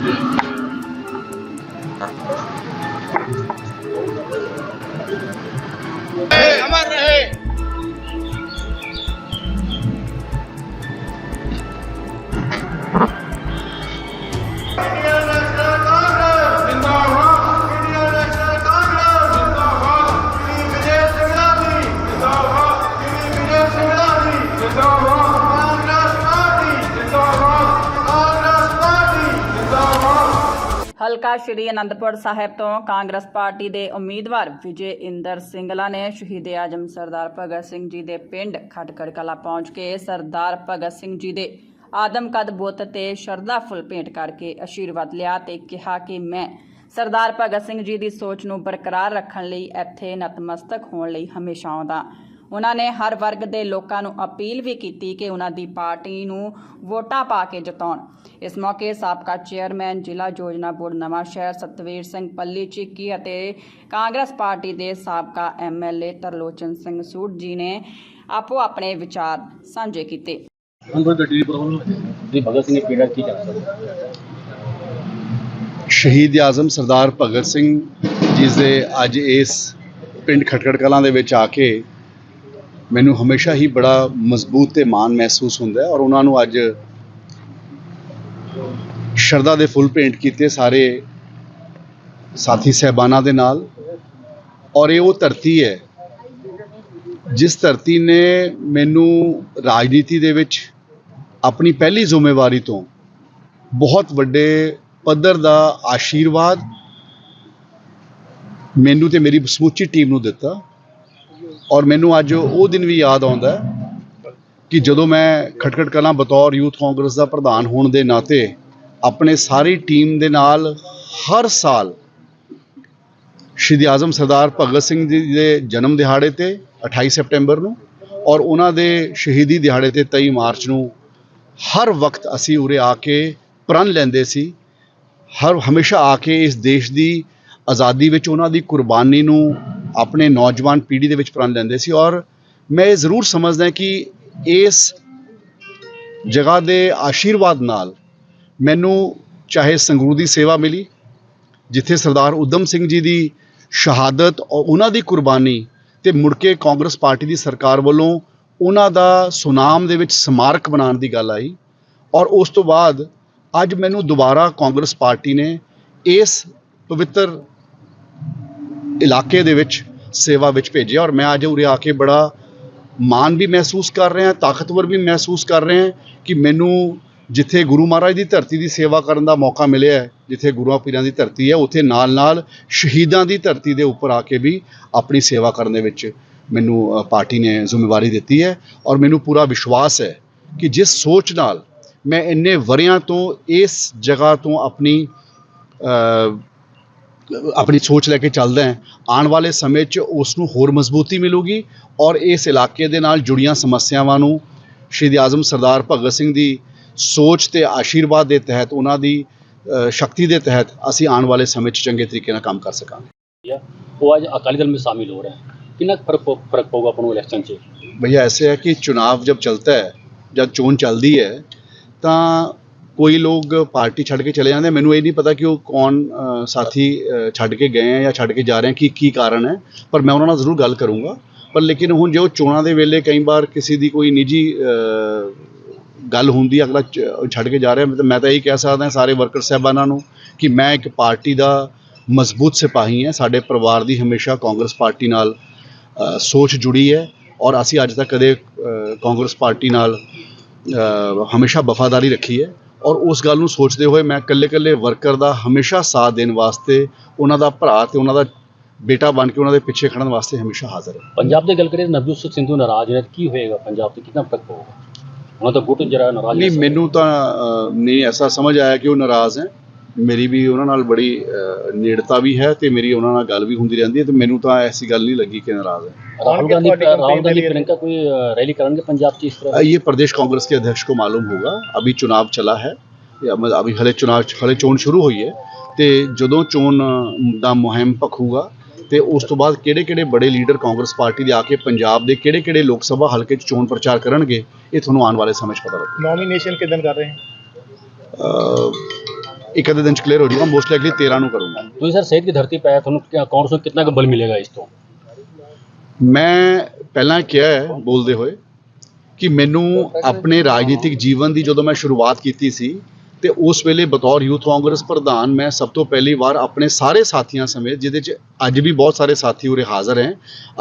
Hey! ਹਲਕਾ ਸ਼੍ਰੀ ਅਨੰਦਪੁਰ ਸਾਹਿਬ ਤੋਂ Congress party ਦੇ ਉਮੀਦਵਾਰ ਵਿਜੇ ਇੰਦਰ ਸਿੰਗਲਾ ਨੇ ਸ਼ਹੀਦ ਆਜਮ ਸਰਦਾਰ ਭਗਤ ਸਿੰਘ ਜੀ ਦੇ ਪਿੰਡ ਖਟਕੜ ਕਲਾ ਪਹੁੰਚ ਕੇ ਸਰਦਾਰ ਭਗਤ ਸਿੰਘ ਜੀ ਦੇ ਆਦਮ ਕਦ ਬੁੱਤ ਤੇ ਸ਼ਰਧਾ ਫੁੱਲ ਭੇਂਟ ਕਰਕੇ ਅਸ਼ੀਰਵਾਦ ਲਿਆ ਤੇ ਕਿਹਾ ਕਿ ਮੈਂ ਸਰਦਾਰ ਭਗਤ ਸਿੰਘ ਜੀ ਦੀ ਸੋਚ ਨੂੰ ਬਰਕਰਾਰ ਰੱਖਣ ਲਈ ਇੱਥੇ ਨਤਮਸਤਕ ਹੋਣ ਲਈ ਹਮੇਸ਼ਾ ਆਉਂਦਾ। ਉਹਨਾਂ ਨੇ ਹਰ ਵਰਗ ਦੇ ਲੋਕਾਂ ਨੂੰ ਅਪੀਲ ਵੀ ਕੀਤੀ ਕਿ ਉਹਨਾਂ ਦੀ ਪਾਰਟੀ ਨੂੰ ਵੋਟਾਂ ਪਾ ਕੇ ਜਿਤਾਉਣ। ਇਸ ਮੌਕੇ ਸਾਬਕਾ ਚੇਅਰਮੈਨ ਜ਼ਿਲ੍ਹਾ ਯੋਜਨਾ ਬੋਰਡ ਨਵਾਂ ਸ਼ਹਿਰ ਸਤਵੀਰ ਸਿੰਘ ਪੱਲੀ ਚਿੱਕੀ ਅਤੇ ਕਾਂਗਰਸ ਪਾਰਟੀ ਦੇ ਸਾਬਕਾ ਐਮਐਲਏ ਤਰਲੋਚਨ ਸਿੰਘ ਸੂਟ ਜੀ ਨੇ ਆਪੋ ਆਪਣੇ ਵਿਚਾਰ ਸਾਂਝੇ ਕੀਤੇ। ਸ਼ਹੀਦ ਆਜ਼ਮ ਸਰਦਾਰ ਭਗਤ ਸਿੰਘ ਜਿਸ ਦੇ ਅੱਜ ਇਸ ਪਿੰਡ ਖਟਕੜ ਕਲਾਂ ਦੇ ਵਿੱਚ ਆ ਕੇ ਮੈਨੂੰ ਹਮੇਸ਼ਾ ਹੀ ਬੜਾ ਮਜ਼ਬੂਤ ਤੇ ਮਾਣ ਮਹਿਸੂਸ ਹੁੰਦਾ ਹੈ ਔਰ ਉਹਨਾਂ ਨੂੰ ਅੱਜ ਸ਼ਰਧਾ ਦੇ ਫੁੱਲ ਭੇਂਟ ਕੀਤੇ ਸਾਰੇ ਸਾਥੀ ਸਹਿਬਾਨਾਂ ਦੇ ਨਾਲ। ਔਰ ਇਹ ਉਹ ਧਰਤੀ ਹੈ ਜਿਸ ਧਰਤੀ ਨੇ ਮੈਨੂੰ ਰਾਜਨੀਤੀ ਦੇ ਵਿੱਚ ਆਪਣੀ ਪਹਿਲੀ ਜ਼ਿੰਮੇਵਾਰੀ ਤੋਂ ਬਹੁਤ ਵੱਡੇ ਪੱਧਰ ਦਾ ਆਸ਼ੀਰਵਾਦ ਮੈਨੂੰ ਤੇ ਮੇਰੀ ਸਮੁੱਚੀ ਟੀਮ ਨੂੰ ਦਿੱਤਾ। ਔਰ ਮੈਨੂੰ ਅੱਜ ਉਹ ਦਿਨ ਵੀ ਯਾਦ ਆਉਂਦਾ ਕਿ ਜਦੋਂ ਮੈਂ ਖਟਖਟ ਕਲਾਂ ਬਤੌਰ ਯੂਥ ਕਾਂਗਰਸ ਦਾ ਪ੍ਰਧਾਨ ਹੋਣ ਦੇ ਨਾਤੇ ਆਪਣੇ ਸਾਰੀ ਟੀਮ ਦੇ ਨਾਲ ਹਰ ਸਾਲ ਸ਼ਹੀਦ ਆਜ਼ਮ ਸਰਦਾਰ ਭਗਤ ਸਿੰਘ ਜੀ ਦੇ ਜਨਮ ਦਿਹਾੜੇ ਤੇ 28 ਸਪਟੈਂਬਰ ਨੂੰ ਔਰ ਉਹਨਾਂ ਦੇ ਸ਼ਹੀਦੀ ਦਿਹਾੜੇ ਤੇ 23 ਮਾਰਚ ਨੂੰ ਹਰ ਵਕਤ ਅਸੀਂ ਉਰੇ ਆ ਕੇ ਪ੍ਰਣ ਲੈਂਦੇ ਸੀ। ਹਰ, ਹਮੇਸ਼ਾ ਆ ਕੇ ਇਸ ਦੇਸ਼ ਦੀ ਆਜ਼ਾਦੀ ਵਿੱਚ ਉਹਨਾਂ ਦੀ ਕੁਰਬਾਨੀ ਨੂੰ ਆਪਣੇ ਨੌਜਵਾਨ ਪੀੜ੍ਹੀ ਦੇ ਵਿੱਚ ਪ੍ਰਣ ਲੈਂਦੇ ਸੀ ਔਰ ਮੈਂ ਇਹ ਜ਼ਰੂਰ ਸਮਝਦਾ ਕਿ ਇਸ ਜਗ੍ਹਾ ਦੇ ਆਸ਼ੀਰਵਾਦ ਨਾਲ ਮੈਨੂੰ ਚਾਹੇ ਸੰਗਰੂਰ ਦੀ ਸੇਵਾ ਮਿਲੀ, ਜਿੱਥੇ ਸਰਦਾਰ ਉਦਮ ਸਿੰਘ ਜੀ ਦੀ ਸ਼ਹਾਦਤ, ਔਰ ਉਹਨਾਂ ਦੀ ਕੁਰਬਾਨੀ ਤੇ ਮੁੜ ਕੇ ਕਾਂਗਰਸ ਪਾਰਟੀ ਦੀ ਸਰਕਾਰ ਵੱਲੋਂ ਉਹਨਾਂ ਦਾ ਸੁਨਾਮ ਦੇ ਵਿੱਚ ਸਮਾਰਕ ਬਣਾਉਣ ਦੀ ਗੱਲ ਆਈ ਔਰ ਉਸ ਤੋਂ ਬਾਅਦ ਅੱਜ ਮੈਨੂੰ ਦੁਬਾਰਾ ਕਾਂਗਰਸ ਪਾਰਟੀ ਨੇ ਇਸ ਪਵਿੱਤਰ ਇਲਾਕੇ ਦੇ ਵਿੱਚ ਸੇਵਾ ਵਿੱਚ ਭੇਜਿਆ ਔਰ ਮੈਂ ਅੱਜ ਉਰੇ ਆ ਕੇ ਬੜਾ ਮਾਣ ਵੀ ਮਹਿਸੂਸ ਕਰ ਰਿਹਾ, ਤਾਕਤਵਰ ਵੀ ਮਹਿਸੂਸ ਕਰ ਰਿਹਾ ਕਿ ਮੈਨੂੰ ਜਿੱਥੇ ਗੁਰੂ ਮਹਾਰਾਜ ਦੀ ਧਰਤੀ ਦੀ ਸੇਵਾ ਕਰਨ ਦਾ ਮੌਕਾ ਮਿਲਿਆ ਜਿੱਥੇ ਗੁਰੂਆਂ ਪੀਰਾਂ ਦੀ ਧਰਤੀ ਹੈ, ਉੱਥੇ ਨਾਲ-ਨਾਲ ਸ਼ਹੀਦਾਂ ਦੀ ਧਰਤੀ ਦੇ ਉੱਪਰ ਆ ਕੇ ਵੀ ਆਪਣੀ ਸੇਵਾ ਕਰਨ ਦੇ ਵਿੱਚ ਮੈਨੂੰ ਪਾਰਟੀ ਨੇ ਜ਼ਿੰਮੇਵਾਰੀ ਦਿੱਤੀ ਹੈ ਔਰ ਮੈਨੂੰ ਪੂਰਾ ਵਿਸ਼ਵਾਸ ਹੈ ਕਿ ਜਿਸ ਸੋਚ ਨਾਲ ਮੈਂ ਇੰਨੇ ਵਰਿਆਂ ਤੋਂ ਇਸ ਜਗ੍ਹਾ ਤੋਂ ਆਪਣੀ ਆਪਣੀ ਸੋਚ ਲੈ ਕੇ ਚੱਲਦਾ ਹੈ ਆਉਣ ਵਾਲੇ ਸਮੇਂ 'ਚ ਉਸ ਨੂੰ ਹੋਰ ਮਜ਼ਬੂਤੀ ਮਿਲੂਗੀ ਔਰ ਇਸ ਇਲਾਕੇ ਦੇ ਨਾਲ ਜੁੜੀਆਂ ਸਮੱਸਿਆਵਾਂ ਨੂੰ ਸ਼ਹੀਦ ਆਜ਼ਮ ਸਰਦਾਰ ਭਗਤ ਸਿੰਘ ਦੀ ਸੋਚ ਤੇ ਆਸ਼ੀਰਵਾਦ ਦੇ ਤਹਿਤ ਉਹਨਾਂ ਦੀ ਸ਼ਕਤੀ ਦੇ ਤਹਿਤ ਅਸੀਂ ਆਉਣ ਵਾਲੇ ਸਮੇਂ 'ਚ ਚੰਗੇ ਤਰੀਕੇ ਨਾਲ ਕੰਮ ਕਰ ਸਕਾਂਗੇ। ਉਹ ਅੱਜ ਅਕਾਲੀ ਦਲ ਵਿੱਚ ਸ਼ਾਮਿਲ ਹੋ ਰਹੇ ਹਨ ਕਿੰਨਾ ਫ਼ਰਕ ਫ਼ਰਕ ਪਊਗਾ ਆਪਾਂ ਨੂੰ ਇਲੈਕਸ਼ਨ 'ਚ? ਭਈਆ ਐਸੇ ਹੈ ਕਿ ਚੁਣਾਵ ਜਦ ਚਲਤਾ ਹੈ ਜਦ ਚੋਣ ਚੱਲਦੀ ਹੈ ਤਾਂ ਕੋਈ ਲੋਕ ਪਾਰਟੀ ਛੱਡ ਕੇ ਚਲੇ ਜਾਂਦੇ ਮੈਨੂੰ ਇਹ ਨਹੀਂ ਪਤਾ ਕਿ ਉਹ ਕੌਣ ਅ, ਸਾਥੀ ਅ, ਛੱਡ ਕੇ ਗਏ ਆ ਜਾਂ ਛੱਡ ਕੇ ਜਾ ਰਹੇ ਆ ਕੀ ਕੀ ਕਾਰਨ ਹੈ ਪਰ ਮੈਂ ਉਹਨਾਂ ਨਾਲ ਜ਼ਰੂਰ ਗੱਲ ਕਰੂੰਗਾ। ਪਰ ਲੇਕਿਨ ਹੁਣ ਜੇ ਉਹ ਚੋਣਾਂ ਦੇ ਵੇਲੇ ਕਈ ਵਾਰ ਕਿਸੇ ਦੀ ਕੋਈ ਨਿੱਜੀ ਅ, ਗੱਲ ਹੁੰਦੀ ਹੈ, ਅਗਲਾ ਚ- ਛੱਡ ਕੇ ਜਾ ਰਿਹਾ ਤਾਂ ਮੈਂ ਤਾਂ ਇਹੀ ਕਹਿ ਸਕਦਾ ਸਾਰੇ ਵਰਕਰ ਸਾਹਿਬਾਨਾਂ ਨੂੰ ਕਿ ਮੈਂ ਇੱਕ ਪਾਰਟੀ ਦਾ ਮਜ਼ਬੂਤ ਸਿਪਾਹੀ ਹਾਂ ਸਾਡੇ ਪਰਿਵਾਰ ਦੀ ਹਮੇਸ਼ਾ ਕਾਂਗਰਸ ਪਾਰਟੀ ਨਾਲ ਅ, ਸੋਚ ਜੁੜੀ ਹੈ ਔਰ ਅਸੀਂ ਅੱਜ ਤੱਕ ਕਦੇ ਅ, ਕਾਂਗਰਸ ਪਾਰਟੀ ਨਾਲ ਅ, ਹਮੇਸ਼ਾ ਵਫਾਦਾਰੀ ਰੱਖੀ ਹੈ। ਔਰ ਉਸ ਗੱਲ ਨੂੰ ਸੋਚਦੇ ਹੋਏ ਮੈਂ ਇਕੱਲੇ-ਇਕੱਲੇ ਵਰਕਰ ਦਾ ਹਮੇਸ਼ਾ ਸਾਥ ਦੇਣ ਵਾਸਤੇ ਉਹਨਾਂ ਦਾ ਭਰਾ ਤੇ ਉਹਨਾਂ ਦਾ ਬੇਟਾ ਬਣ ਕੇ ਉਹਨਾਂ ਦੇ ਪਿੱਛੇ ਖੜਨ ਵਾਸਤੇ ਹਮੇਸ਼ਾ ਹਾਜ਼ਰ ਹਾਂ। ਪੰਜਾਬ ਦੇ ਗੱਲ ਕਰੀਏ ਨਵਜੋਤ ਸਿੰਘ ਸਿੰਧੂ ਨਾਰਾਜ਼ ਨੇ ਕੀ ਹੋਏਗਾ? ਪੰਜਾਬ ਤੇ ਕਿੰਨਾ ਤੱਕ ਪਊਗਾ? ਉਹਨਾਂ ਦਾ ਗੁੱਟ ਜਰਾ ਨਾਰਾਜ਼ ਨਹੀਂ ਮੈਨੂੰ ਤਾਂ ਨਹੀਂ ਐਸਾ ਸਮਝ ਆਇਆ ਕਿ ਉਹ ਨਾਰਾਜ਼ ਹੈ। ਮੇਰੀ ਵੀ ਉਹਨਾਂ ਨਾਲ ਬੜੀ ਅ, ਨੇੜਤਾ ਵੀ ਹੈ ਤੇ ਮੇਰੀ ਉਹਨਾਂ ਨਾਲ ਗੱਲ ਵੀ ਹੁੰਦੀ ਰਹਿੰਦੀ ਹੈ ਤੇ ਮੈਨੂੰ ਤਾਂ ਐਸੀ ਗੱਲ ਨਹੀਂ ਲੱਗੀ ਕਿ ਨਾਰਾਜ਼ ਹੈ राहुल गांधी राहुल गांधी प्रियंका कोई अ, रैली करेंगे पंजाब से इस अ, तरह ये प्रदेश कांग्रेस के अध्यक्ष को मालूम होगा अभी चुनाव चला है या मतलब अभी हले चुनाव हले ਚੋਣ ਸ਼ੁਰੂ ਹੋਈ ਹੈ ਤੇ ਜਦੋਂ ਚੋਣ ਦਾ ਮੁਹਿੰਮ ਪਖੂਗਾ ਤੇ ਉਸ ਤੋਂ ਬਾਅਦ ਕਿਹੜੇ ਕਿਹੜੇ ਬੜੇ ਲੀਡਰ ਕਾਂਗਰਸ ਪਾਰਟੀ ਦੇ ਆ ਕੇ ਪੰਜਾਬ ਦੇ ਕਿਹੜੇ ਕਿਹੜੇ ਲੋਕ ਸਭਾ ਹਲਕੇ 'ਚ ਚੋਣ ਪ੍ਰਚਾਰ ਕਰਨਗੇ ਇਹ ਤੁਹਾਨੂੰ ਆਉਣ ਵਾਲੇ ਸਮੇਂ 'ਚ ਪਤਾ ਲੱਗੇਗਾ ਨੋਮੀਨੇਸ਼ਨ ਕਿਦਨ ਕਰ ਰਹੇ ਹੈ ਅ, ਇੱਕ ਅੱਧੇ ਦਿਨ ਚ ਕਲੀਅਰ ਹੋ ਜਾਊਗਾ ਮੋਸਟ ਲਾਈਕਲੀ 13 ਨੂੰ ਕਰੂੰਗਾ। ਤੁਸੀਂ ਸਰ ਸਿਹਤ ਦੀ ਧਰਤੀ ਪੈ ਤੁਹਾਨੂੰ ਕਾਂਗਰਸ ਨੂੰ ਕਿੰਨਾ ਕੁ ਬਲ ਮਿਲੇਗਾ ਇਸ ਤੋਂ? ਮੈਂ ਪਹਿਲਾਂ ਕਿਹਾ ਹੈ ਬੋਲਦੇ ਹੋਏ ਕਿ ਮੈਨੂੰ ਆਪਣੇ ਰਾਜਨੀਤਿਕ ਜੀਵਨ ਦੀ ਜਦੋਂ ਮੈਂ ਸ਼ੁਰੂਆਤ ਕੀਤੀ ਸੀ ਤੇ ਉਸ ਵੇਲੇ ਬਤੌਰ ਯੂਥ ਕਾਂਗਰਸ ਪ੍ਰਧਾਨ ਮੈਂ ਸਭ ਤੋਂ ਪਹਿਲੀ ਵਾਰ ਆਪਣੇ ਸਾਰੇ ਸਾਥੀਆਂ ਸਮੇਤ ਜਿਹਦੇ 'ਚ ਅੱਜ ਵੀ ਬਹੁਤ ਸਾਰੇ ਸਾਥੀ ਉਰੇ ਹਾਜ਼ਰ ਹੈ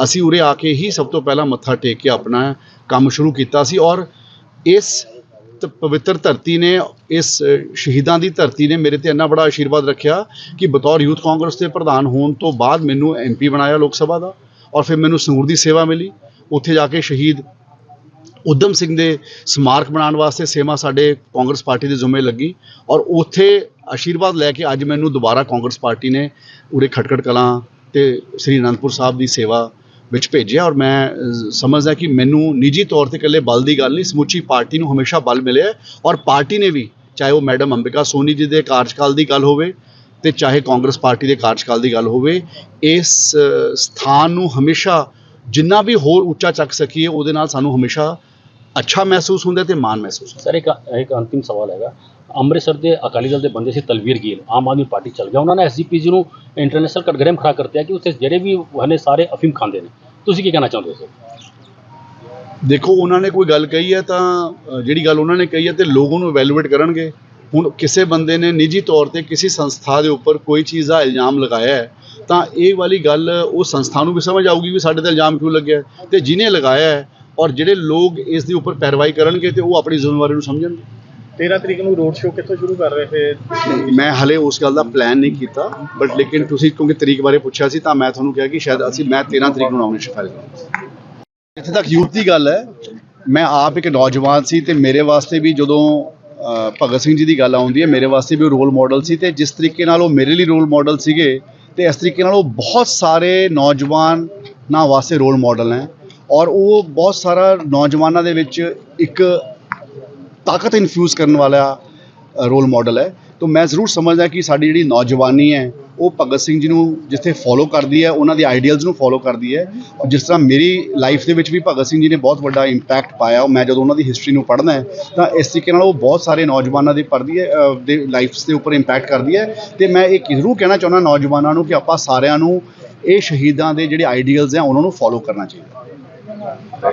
ਅਸੀਂ ਉਰੇ ਆ ਕੇ ਹੀ ਸਭ ਤੋਂ ਪਹਿਲਾਂ ਮੱਥਾ ਟੇਕ ਕੇ ਆਪਣਾ ਕੰਮ ਸ਼ੁਰੂ ਕੀਤਾ ਸੀ ਔਰ ਇਸ ਪਵਿੱਤਰ ਧਰਤੀ ਨੇ, ਇਸ ਸ਼ਹੀਦਾਂ ਦੀ ਧਰਤੀ ਨੇ ਮੇਰੇ ਤੇ ਇੰਨਾ ਬੜਾ ਆਸ਼ੀਰਵਾਦ ਰੱਖਿਆ ਕਿ ਬਤੌਰ ਯੂਥ ਕਾਂਗਰਸ ਦੇ ਪ੍ਰਧਾਨ ਹੋਣ ਤੋਂ ਬਾਅਦ ਮੈਨੂੰ ਐਮਪੀ ਬਣਾਇਆ ਲੋਕ ਸਭਾ ਦਾ ਔਰ ਫਿਰ ਮੈਨੂੰ ਸੰਗਰੂਰ ਦੀ ਸੇਵਾ ਮਿਲੀ। ਉੱਥੇ ਜਾ ਕੇ ਸ਼ਹੀਦ ਉਦਮ ਸਿੰਘ ਦੇ ਸਮਾਰਕ ਬਣਾਉਣ ਵਾਸਤੇ ਸੇਵਾ ਸਾਡੇ ਕਾਂਗਰਸ ਪਾਰਟੀ ਦੇ ਜ਼ਿੰਮੇ ਲੱਗੀ ਔਰ ਉੱਥੇ ਆਸ਼ੀਰਵਾਦ ਲੈ ਕੇ ਅੱਜ ਮੈਨੂੰ ਦੁਬਾਰਾ ਕਾਂਗਰਸ ਪਾਰਟੀ ਨੇ ਉਰੇ ਖਟਕੜ ਕਲਾਂ ਤੇ ਸ੍ਰੀ ਅਨੰਦਪੁਰ ਸਾਹਿਬ ਦੀ ਸੇਵਾ ਵਿੱਚ ਭੇਜਿਆ ਔਰ ਮੈਂ ਸਮਝਦਾ ਕਿ ਮੈਨੂੰ ਨਿੱਜੀ ਤੌਰ ਤੇ ਇਕੱਲੇ ਬਲ ਦੀ ਗੱਲ ਨਹੀਂ, ਸਮੁੱਚੀ ਪਾਰਟੀ ਨੂੰ ਹਮੇਸ਼ਾ ਬਲ ਮਿਲਿਆ ਔਰ ਪਾਰਟੀ ਨੇ ਵੀ, ਚਾਹੇ ਉਹ ਮੈਡਮ ਅੰਬਿਕਾ ਸੋਨੀ ਜੀ ਦੇ ਕਾਰਜਕਾਲ ਦੀ ਗੱਲ ਹੋਵੇ ਤੇ ਚਾਹੇ ਕਾਂਗਰਸ ਪਾਰਟੀ ਦੇ ਕਾਰਜਕਾਲ ਦੀ ਗੱਲ ਹੋਵੇ, ਇਸ ਸਥਾਨ ਨੂੰ ਹਮੇਸ਼ਾ ਜਿੰਨਾ ਵੀ ਹੋਰ ਉੱਚਾ ਚੱਕ ਸਕੀਏ, ਉਹਦੇ ਨਾਲ ਸਾਨੂੰ ਹਮੇਸ਼ਾ ਅੱਛਾ ਮਹਿਸੂਸ ਹੁੰਦਾ ਤੇ ਮਾਣ ਮਹਿਸੂਸ ਹੁੰਦਾ। ਸਰ, ਇੱਕ ਇੱਕ ਅੰਤਿਮ ਸਵਾਲ ਹੈਗਾ। ਅੰਮ੍ਰਿਤਸਰ ਦੇ ਅਕਾਲੀ ਦਲ ਦੇ ਬੰਦੇ ਸੀ ਤਲਵੀਰ ਗਿੱਲ, ਆਮ ਆਦਮੀ ਪਾਰਟੀ ਚਲ ਗਿਆ। ਉਹਨਾਂ ਨੇ ਐਸਜੀਪੀਜੀ ਨੂੰ ਇੰਟਰਨੈਸ਼ਨਲ ਕਟਗਰੇਮ ਖੜਾ ਕਰਤਿਆ ਕਿ ਉੱਥੇ ਜਿਹੜੇ ਵੀ ਹਨੇ ਸਾਰੇ ਅਫੀਮ ਖਾਂਦੇ ਨੇ। ਤੁਸੀਂ ਕੀ ਕਹਿਣਾ ਚਾਹੁੰਦੇ ਹੋ, ਸਰ? ਦੇਖੋ, ਉਹਨਾਂ ਨੇ ਕੋਈ ਗੱਲ ਕਹੀ ਹੈ ਤਾਂ ਜਿਹੜੀ ਗੱਲ ਉਹਨਾਂ ਨੇ ਕਹੀ ਹੈ ਤੇ ਲੋਕ ਉਹਨੂੰ ਇਵੈਲੂਏਟ ਕਰਨਗੇ। ਹੁਣ ਕਿਸੇ ਬੰਦੇ ਨੇ ਨਿੱਜੀ ਤੌਰ ਤੇ ਕਿਸੇ ਸੰਸਥਾ ਦੇ ਉੱਪਰ ਕੋਈ ਚੀਜ਼ ਦਾ ਇਲਜ਼ਾਮ ਲਗਾਇਆ ਹੈ, ਤਾਂ ਇਹ ਵਾਲੀ ਗੱਲ ਉਹ ਸੰਸਥਾ ਨੂੰ ਵੀ ਸਮਝ ਆਊਗੀ ਵੀ ਸਾਡੇ ਤੇ ਇਲਜ਼ਾਮ ਕਿਉਂ ਲੱਗਿਆ ਹੈ। ਤੇ ਜਿਹਨੇ ਲਗਾਇਆ ਹੈ ਔਰ ਜਿਹੜੇ ਲੋਕ ਇਸ ਦੇ ਉੱਪਰ ਪੈਰਵਾਈ ਕਰਨਗੇ ਤੇ ਉਹ ਆਪਣੀ ਜ਼ਿੰਮੇਵਾਰੀ ਨੂੰ ਸਮਝਣਗੇ। 13 ਤਰੀਕ ਨੂੰ ਰੋਡ ਸ਼ੋਅ ਕਿੱਥੋਂ ਸ਼ੁਰੂ ਕਰ ਰਹੇ ਫਿਰ ਮੈਂ ਹਲੇ ਉਸ ਗੱਲ ਦਾ ਪਲਾਨ ਨਹੀਂ ਕੀਤਾ ਬਟ ਲੇਕਿਨ ਤੁਸੀਂ ਕਿਉਂਕਿ ਤਰੀਕ ਬਾਰੇ ਪੁੱਛਿਆ ਸੀ, ਤਾਂ ਮੈਂ ਤੁਹਾਨੂੰ ਕਿਹਾ ਕਿ ਸ਼ਾਇਦ ਅਸੀਂ, ਮੈਂ 13 ਤਰੀਕ ਨੂੰ ਨੋਮੀਨੇਸ਼ਨ ਫਾਈਲ ਕਰਾਂਗਾ। ਜਿੱਥੇ ਤੱਕ ਯੂਥ ਦੀ ਗੱਲ ਹੈ। ਮੈਂ ਆਪ ਇੱਕ ਨੌਜਵਾਨ ਸੀ ਤੇ ਮੇਰੇ ਵਾਸਤੇ ਵੀ ਜਦੋਂ ਭਗਤ ਸਿੰਘ ਜੀ ਦੀ ਗੱਲ ਆਉਂਦੀ ਹੈ, ਮੇਰੇ ਵਾਸਤੇ ਵੀ ਉਹ ਰੋਲ ਮਾਡਲ ਸੀ ਤੇ ਜਿਸ ਤਰੀਕੇ ਨਾਲ ਉਹ ਮੇਰੇ ਲਈ ਰੋਲ ਮਾਡਲ ਸੀਗੇ, ਤੇ ਇਸ ਤਰੀਕੇ ਨਾਲ ਉਹ ਬਹੁਤ ਸਾਰੇ ਨੌਜਵਾਨਾਂ ਵਾਸਤੇ ਰੋਲ ਮਾਡਲ ਹੈ। ਔਰ ਉਹ ਬਹੁਤ ਸਾਰਾ ਨੌਜਵਾਨਾਂ ਦੇ ਵਿੱਚ ਇੱਕ ਤਾਕਤ ਇਨਫਿਊਜ਼ ਕਰਨ ਵਾਲਾ ਰੋਲ ਮਾਡਲ ਹੈ। ਤਾਂ ਮੈਂ ਜ਼ਰੂਰ ਸਮਝਦਾ ਕਿ ਸਾਡੀ ਜਿਹੜੀ ਨੌਜਵਾਨੀ ਹੈ, ਉਹ ਭਗਤ ਸਿੰਘ ਜੀ ਨੂੰ ਜਿੱਥੇ ਫੋਲੋ ਕਰਦੀ ਹੈ, ਉਹਨਾਂ ਦੇ ਆਈਡੀਅਲਸ ਨੂੰ ਫੋਲੋ ਕਰਦੀ ਹੈ। ਔਰ ਜਿਸ ਤਰ੍ਹਾਂ ਮੇਰੀ ਲਾਈਫ ਦੇ ਵਿੱਚ ਵੀ ਭਗਤ ਸਿੰਘ ਜੀ ਨੇ ਬਹੁਤ ਵੱਡਾ ਇੰਪੈਕਟ ਪਾਇਆ ਮੈਂ ਜਦੋਂ ਉਹਨਾਂ ਦੀ ਹਿਸਟਰੀ ਨੂੰ ਪੜ੍ਹਨਾ ਹੈ, ਤਾਂ ਇਸ ਤਰੀਕੇ ਨਾਲ ਉਹ ਬਹੁਤ ਸਾਰੇ ਨੌਜਵਾਨਾਂ ਦੀ ਪੜ੍ਹਦੀ ਹੈ ਦੇ ਲਾਈਫਸ ਦੇ ਉੱਪਰ ਇੰਪੈਕਟ ਕਰਦੀ ਹੈ। ਤੇ ਮੈਂ ਇਹ ਜ਼ਰੂਰ ਕਹਿਣਾ ਚਾਹੁੰਦਾ ਨੌਜਵਾਨਾਂ ਨੂੰ ਕਿ ਆਪਾਂ ਸਾਰਿਆਂ ਨੂੰ ਇਹ ਸ਼ਹੀਦਾਂ ਦੇ ਜਿਹੜੇ ਆਈਡੀਅਲਸ ਹੈ, ਉਹਨਾਂ ਨੂੰ ਫੋਲੋ ਕਰਨਾ ਚਾਹੀਦਾ।